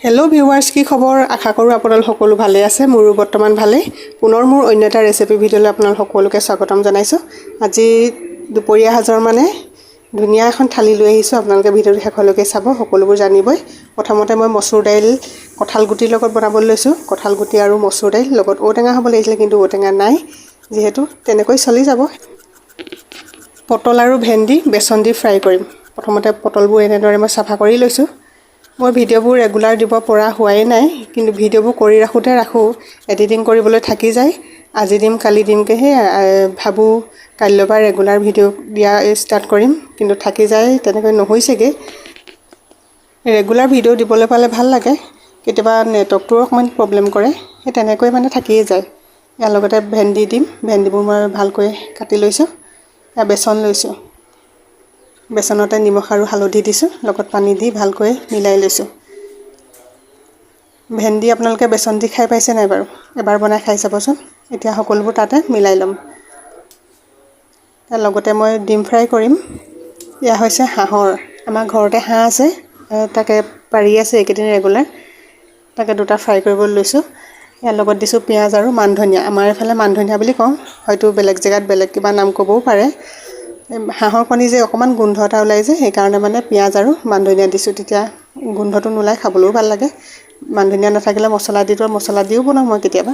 Hello viewers কি খবৰ? আশা কৰোঁ আপোনালোক সকলো ভালেই আছে মোৰো বৰ্তমান ভালেই। পুনৰ মোৰ অন্য এটা ৰেচিপি ভিডিঅ'লৈ আপোনালোক সকলোকে স্বাগতম জনাইছোঁ। আজি দুপৰীয়া সাজৰ মানে ধুনীয়া এখন থালি লৈ আহিছোঁ আপোনালোকে ভিডিঅ'টো শেষলৈকে চাব সকলোবোৰ জানিবই। প্ৰথমতে মই মচুৰ দাইল কঁঠাল গুটিৰ লগত বনাবলৈ লৈছোঁ। কঁঠাল গুটি আৰু মচুৰ দাইল লগত ঔটেঙা হ'ব লাগিছিলে কিন্তু ঔটেঙা নাই যিহেতু তেনেকৈ চলি যাব। পটল আৰু ভেন্দি বেচন দি ফ্ৰাই কৰিম। প্ৰথমতে পটলবোৰ এনেদৰে মই চাফা কৰি লৈছোঁ। মই ভিডিঅ'বোৰ ৰেগুলাৰ দিব পৰা হোৱাই নাই কিন্তু ভিডিঅ'বোৰ কৰি ৰাখোঁতে ৰাখোঁ এডিটিং কৰিবলৈ থাকি যায়। আজি দিম কালি দিমকৈ সেই ভাবোঁ কাইলৈৰ পৰা ৰেগুলাৰ ভিডিঅ' দিয়া ষ্টাৰ্ট কৰিম কিন্তু থাকি যায় তেনেকৈ নহৈছেগৈ। ৰেগুলাৰ ভিডিঅ' দিবলৈ পালে ভাল লাগে কেতিয়াবা নেটৱৰ্কটোও অকণমান প্ৰব্লেম কৰে সেই তেনেকৈ মানে থাকিয়ে যায়। ইয়াৰ লগতে ভেন্দি দিম ভেন্দিবোৰ মই ভালকৈ কাটি লৈছোঁ বেচন লৈছোঁ। বেচনতে নিমখ আৰু হালধি দিছোঁ লগত পানী দি ভালকৈ মিলাই লৈছোঁ। ভেন্দি আপোনালোকে বেচন দি খাই পাইছে নাই বাৰু? এবাৰ বনাই খাই চাবচোন। এতিয়া সকলোবোৰ তাতে মিলাই ল'ম। তাৰ লগতে মই ডিম ফ্ৰাই কৰিম। এয়া হৈছে হাঁহৰ। আমাৰ ঘৰতে হাঁহ আছে। তাকে পাৰি আছে এইকেইদিন ৰেগুলাৰ। তাকে দুটা ফ্ৰাই কৰিবলৈ লৈছোঁ। ইয়াৰ লগত দিছোঁ পিঁয়াজ আৰু মান ধনিয়া আমাৰ এইফালে মান ধনিয়া বুলি কওঁ। হয়তো বেলেগ জেগাত বেলেগ কিবা নাম ক'বও পাৰে। হাঁহৰ কণী যে অকণমান গোন্ধ এটা ওলাই যে সেইকাৰণে মানে পিঁয়াজ আৰু মান ধনিয়া দিছোঁ। তেতিয়া গোন্ধটো নোলাই খাবলৈও ভাল লাগে। মান ধনিয়া নাথাকিলে মছলা দি দিওঁ মছলা দিও বনাওঁ মই কেতিয়াবা।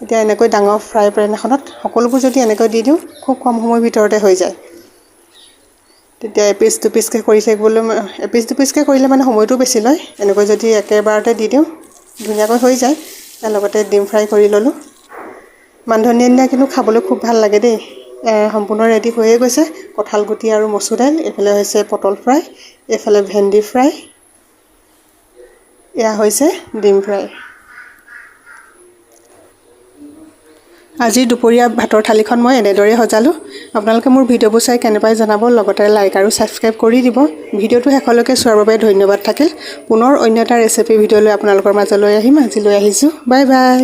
এতিয়া এনেকৈ ডাঙৰ ফ্ৰাই পেন এখনত সকলোবোৰ যদি এনেকৈ দি দিওঁ খুব কম সময়ৰ ভিতৰতে হৈ যায়। তেতিয়া এপিচ দুপিচকৈ কৰি থাকিবলৈ এপিচ দুপিচকৈ কৰিলে মানে সময়টো বেছি লয়। এনেকৈ যদি একেবাৰতে দি দিওঁ ধুনীয়াকৈ হৈ যায়। তাৰ লগতে ডিম ফ্ৰাই কৰি ল'লোঁ। মান ধনিয়া দিনা কিন্তু খাবলৈ খুব ভাল লাগে দেই। সম্পূৰ্ণ ৰেডি হৈয়ে গৈছে। কঁঠাল গুটি আৰু মচুৰ দাইল এইফালে হৈছে পটল ফ্ৰাই এইফালে ভেন্দি ফ্ৰাই। এয়া হৈছে ডিম ফ্ৰাই। আজি দুপৰীয়া ভাতৰ থালিখন মই এনেদৰেই সজালোঁ। আপোনালোকে মোৰ ভিডিঅ'বোৰ চাই কেনেকুৱাই জনাব লগতে লাইক আৰু ছাবস্ক্ৰাইব কৰি দিব। ভিডিঅ'টো শেষলৈকে চোৱাৰ বাবে ধন্যবাদ থাকিল। পুনৰ অন্য এটা ৰেচিপি ভিডিঅ'লৈ আপোনালোকৰ মাজলৈ আহিম। আজিলৈ আহিছোঁ। Bye bye